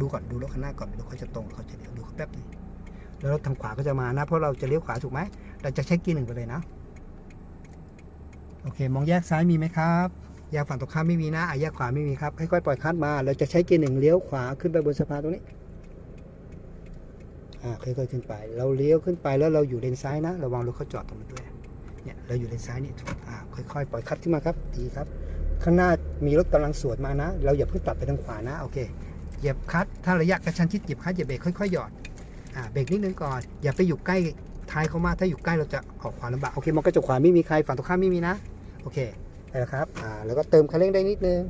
ดูก่อนดูรถข้างหน้าก่อนไม่รู้เขาจะตรงเขาจะเลี้ยวดูเขาแป๊บหนึงแล้วรถทางขวาก็จะมานะ เพราะเราจะเลี้ยวขวาถูกไหมเราจะใช้เกียร์หนึ่งไปเลยนะ โอเค มองแยกซ้ายมีไหมครับแยกฝั่งตรงข้ามไม่มีนะอะแยกขวาไม่มีครับค่อยๆปล่อยคัดมา เราจะใช้เกียร์หนึ่งเลี้ยวขวาขึ้นไปบนสะพานตรงนี้อ่าค่อยๆขึ้นไป เราเลี้ยวขึ้นไปแล้วเราอยู่เลนซ้ายนะ ระวังรถเขาจอดตรงนั้ด้วยเนี่ยเราอยู่เลนซ้ายนี่ถูกอ่าค่อยๆปล่อยคัดขึ้นมาครับดีครับ ข้างหน้ามีรถกำลังสวนมานะ เราอย่าเพิ่งตัดไปทางขวานะโอเค เหยียบคลัตช์ถ้าระยะกระชั้นชิดเหยียบคลัตช์เหยียบเบรกค่อยๆหยอดอ่าเบรกนิดนึงก่อน อย่าไปอยู่ใกล้ท้ายเขามากถ้าอยู่ใกล้เราจะออกขวาลำบากโอเคมองกระจกขวาไม่มีใครฝั่งตรงข้ามไม่มีนะโอเคไปแล้วครับอ่าแล้วก็เติมคันเร่งได้นิดนึง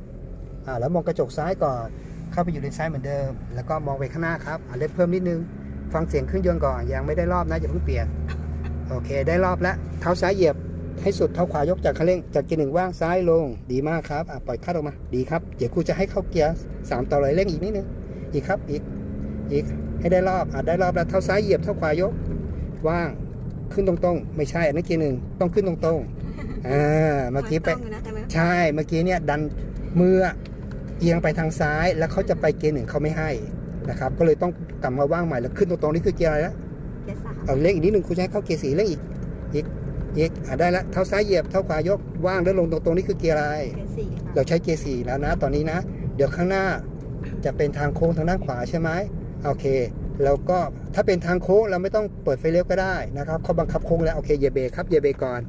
อ่าแล้วมองกระจกซ้ายก่อนเข้าไปอยู่เลนซ้ายเหมือนเดิม แล้วก็มองไปข้างหน้าครับอ่าเล็บเพิ่มนิดนึง ฟังเสียงเครื่องยนต์ก่อนยังไม่ได้รอบนะอย่าเพิ่งเปลี่ยนโอเค ได้รอบแล้วเท้าซ้ายเหยียบ ให้สุดเท้าขวายกจากคันเร่ง จากเกียร์หนึ่งว่างซ้ายลง ดีมากครับอะปล่อยคลัดออกมา ดีครับ เดี๋ยวครูจะให้เข้าเกียร์สามต่อเลยเร่งอีกนิดนึง อีกครับ อีก อีก ให้ได้รอบอะได้รอบแล้วเท้าซ้ายเหยียบเท้าขวายก ว่าง ขึ้นตรงๆ ไม่ใช่ อันนั้นเกียร์หนึ่งต้องขึ้นตรงๆ อ่า เมื่อกี้ไปนต้องยู่นะใช่ไหมใช่ เมื่อกี้เนี่ยดันมือเอียงไปทางซ้าย แล้วเขาจะไปเกียร์หนึ่งเขาไม่ให้นะครับ ก็เลยต้องกลับมาว่างใหม่แล้วขึ้นตรงๆนี่คือเกียร์อะไรนะเกียร์สามเอาเร่งอีกนิดหนึ่งคุณจะให้เข้าเกียร์สี่เร่งอีก อีก อีกอะได้แล้วเท้าซ้ายเหยียบเท้าขวายกว่างแล้วลงตรงๆนี่คือเกียร์อะไร เกียร์สี่ค่ะเราใช้เกียร์สี่แล้วนะ ตอนนี้นะ เดี๋ยวข้างหน้าจะเป็นทางโค้งทางด้านขวาใช่ไหมโอเคแล้วก็ถ้าเป็นทางโค้งเราไม่ต้องเปิดไฟเลี้ยวก็ได้นะครับเขาบังคับโค้งแล้วโอเคเหยียบเบรกครับเหยียบเบรกก่อน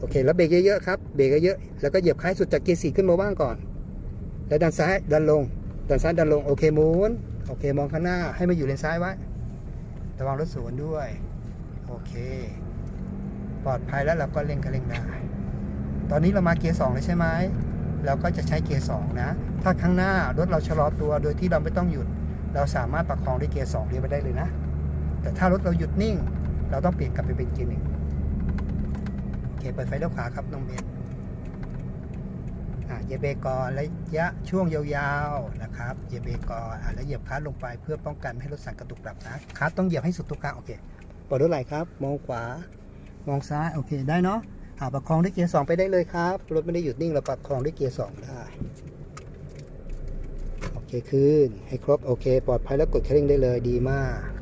โอเค แล้วเบรกเยอะๆครับเบรกเยอะๆแล้วก็เหยียบค้ายสุดจากเกียร์สี่ขึ้นมาว่างก่อน แล้วดันซ้ายดันลงดันซ้ายดันลงโอเคหมุนโอเคมองข้างหน้าให้มาอยู่เลนซ้ายไว้ระวังรถสวนด้วย โอเค ปลอดภัยแล้วเราก็เร่งคันเร่งได้ ตอนนี้เรามาเกียร์สองแล้วใช่ไหมเราก็จะใช้เกียร์สองนะ ถ้าข้างหน้ารถเราชะลอตัวโดยที่เราไม่ต้องหยุด เราสามารถประคองด้วยเกียร์สองเรียนไปได้เลยนะ แต่ถ้ารถเราหยุดนิ่ง เราต้องเปลี่ยนกลับไปเป็นเกียร์หนึ่งโอเคเปิดไฟเลี้ยวขวาครับน้องเบนอะเหยียบเบรกก่อนระยะช่วงยาวๆนะครับเหยียบเบรกก่อนอะแล้วเหยียบคลัตช์ลงไปเพื่อป้องกันไม่ให้รถสั่นกระตุกกลับนะคลัตช์ต้องเหยียบให้สุดทุกครั้งโอเคเปิดรถไหลครับมองขวา มองซ้ายโอเคได้เนาะอ่าประคองด้วยเกียร์สองไปได้เลยครับรถไม่ได้หยุดนิ่งเราประคองด้วยเกียร์สองได้โอเคขึ้นให้ครบโอเค ปลอดภัยแล้วกดคันเร่งได้เลยดีมาก